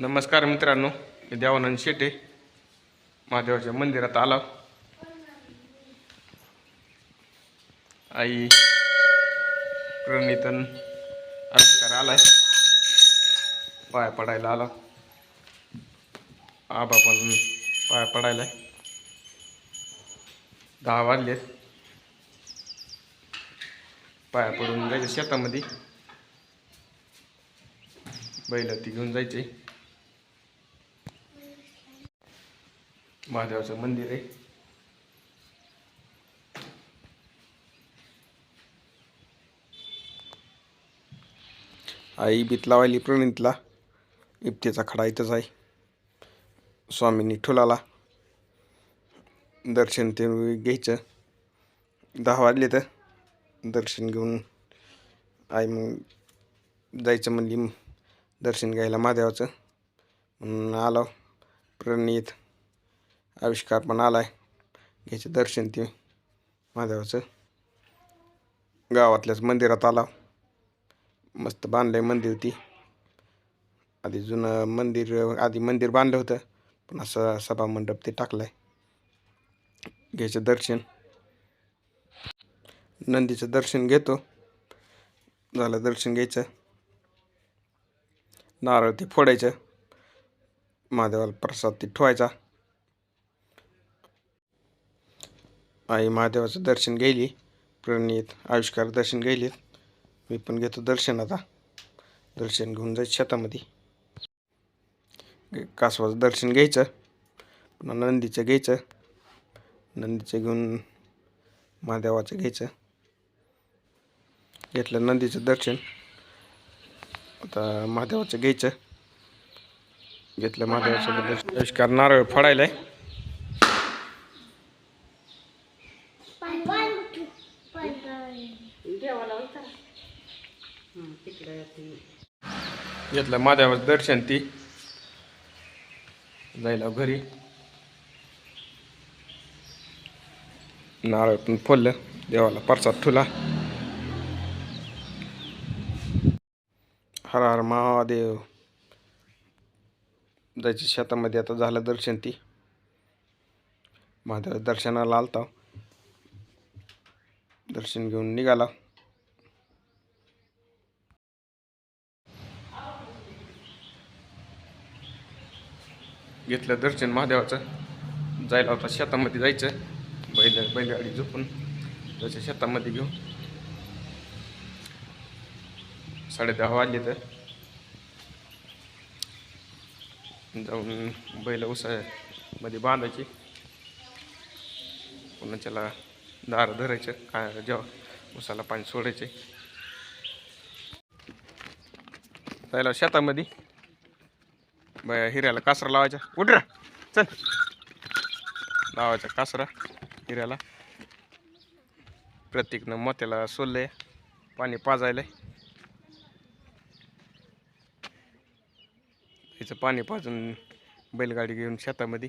नमस्कार मित्रांनो मी देवानंद शेटे महादेवाच्या मंदिरात आला. आई प्रणितन आविष्कार आलाय. पाया पडायला आला. आबा पण पाया पडायला दहा वाजले पाया पडून जायचं शेतामध्ये. बैल ती घेऊन जायचे. महादेवाचं मंदिर आहे. आई बीत लावायली प्रणितला. इप्तेचा खडा इथंच आहे. स्वामींनी ठुलाला दर्शन ते घ्यायचं. दहा वाजले तर दर्शन घेऊन आई मग जायचं म्हणली दर्शन घ्यायला महादेवाचं. म्हणून आलो. प्रणित आविष्कार पण आलाय. घ्यायचं दर्शन ते. महादेवाचं. गावातल्याच मंदिरात आला. मस्त बांधलंय मंदिर ती. आधी जुनं मंदिर आधी मंदिर बांधलं होतं. पण असं सभा मंडप ते टाकलं आहे घ्यायचं दर्शन. नंदीचं दर्शन घेतो. झालं दर्शन घ्यायचं. नारळ ते फोडायचं. महादेवाला प्रसाद ते ठेवायचा. आई महादेवाचं दर्शन घ्यायली प्रणित आविष्कार दर्शन घ्यायलीत मी पण घेतो दर्शन आता. दर्शन घेऊन जायचं शेतामध्ये. कासवाचं दर्शन घ्यायचं पुन्हा नंदीचं घ्यायचं. नंदीचं घेऊन महादेवाचं घ्यायचं. घेतलं नंदीचं दर्शन. आता महादेवाचं घ्यायचं. घेतलं महादेवाचं दर्शन. आविष्कार नारळ फोडायलाय घेतलं माझ्यावर दर्शन ती. जायला घरी. नारळ पण फोडलं देवाला परसाद ठुला हर हर महादेव. जायची शेतामध्ये आता झालं दर्शन ती. महादेव दर्शनाला आलता. दर्शन घेऊन निघाला. घेतलं दर्शन महादेवाचं. जायला होता शेतामध्ये जायचं. बैल बैलगाडी झोपून त्याच्या शेतामध्ये घेऊन. साडे दहा वाजले तर. जाऊन बैल उसामध्ये बांधायची. पुन्हा त्याला दार धरायचं. काय जेव्हा उसाला पाणी सोडायचे. जायला शेतामध्ये. ब हिऱ्याला कासरा लावायचा उठ रा. चल. लावायचा कासरा हिऱ्याला. प्रत्येकनं मोत्याला सोललंय. पाणी पाजायला हिचं पाणी पाजून बैलगाडी घेऊन शेतामध्ये.